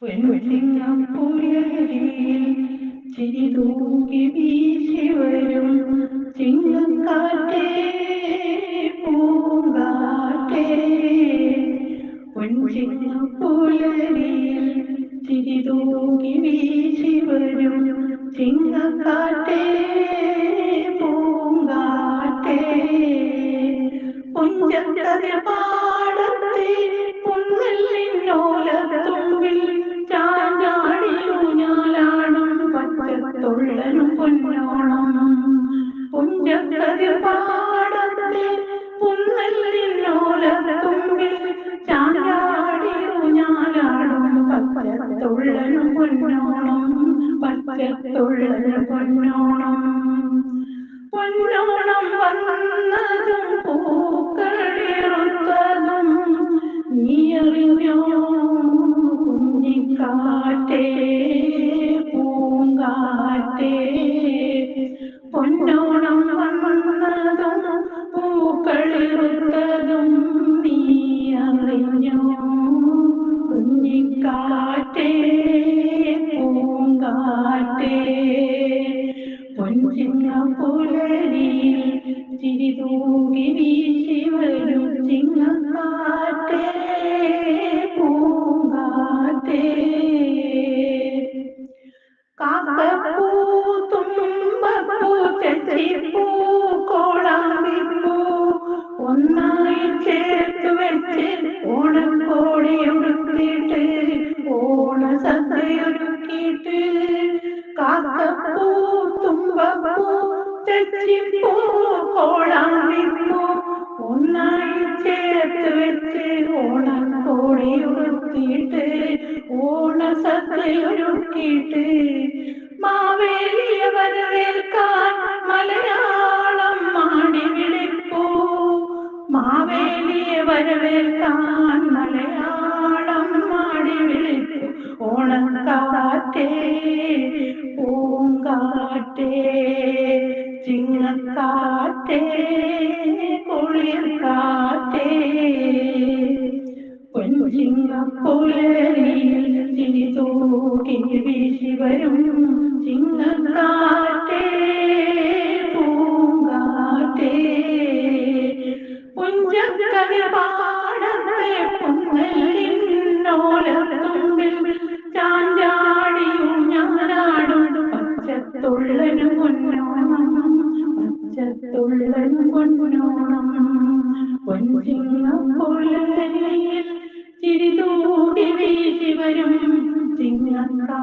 പൊൻപുലരിയിൽ ചിരി തൂകി വീശി വരും. ചിങ്ങക്കാറ്റേ പൂങ്കാറ്റേ പൊൻചിങ്ങപ്പുലരിയിൽ ചിരി തൂകി വീശി വരും. ചിങ്ങക്കാറ്റേ പൂങ്കാറ്റേ പുഞ്ചക്കര പച്ചത്തുള്ളനും പൊന്നോണം പുഞ്ചക്കര പാടത്തെ പുന്നല്ലിന്നോലത്തുമ്പിൽ ഊഞ്ഞാലാടും പച്ചത്തുള്ളലും പൊന്നോണം പച്ചത്തുള്ളനും പൊന്നോണം പൊന്നോണം പൊൻചിങ്ങപ്പുലരിയിൽ ചിരി തൂകി വീശി വരും ചിങ്ങക്കാറ്റേ പൂങ്കാറ്റേ കാക്കപ്പൂ തുമ്പപ്പൂ ചെച്ചിപ്പൂ കോളാമ്പിപ്പൂ ഒന്നായി ചേർത്ത് വെച്ച് ഓണക്കോടിയൊരുക്കിയിട്ട് ഓണ സദ്യയൊരുക്കിയിട്ട് കാക്കപ്പൂ തെച്ചിപ്പൂ കോളാമ്പിപ്പൂ ഒന്നായി ചേർത്ത് വെച്ച് ഓണ സദ്യയൊരുക്കിയിട്ട് മാവേലിയെ വരവേൽക്കാൻ മലയാളം മാടി വിളിപ്പൂ. മാവേലിയെ വരവേൽക്കാൻ മലയാളം മാടി വിളിപ്പൂ. ഓണക്കാറ്റേ പൂങ്കാറ്റേ വീശി വരും ഞാനാടും പച്ചത്തുള്ളനും പച്ചത്തുള്ളനും പൊന്നോണം. പൊൻചിങ്ങപ്പുലരിയിൽ ചിരി തൂകി വീശി വരും ചിങ്ങക്കാ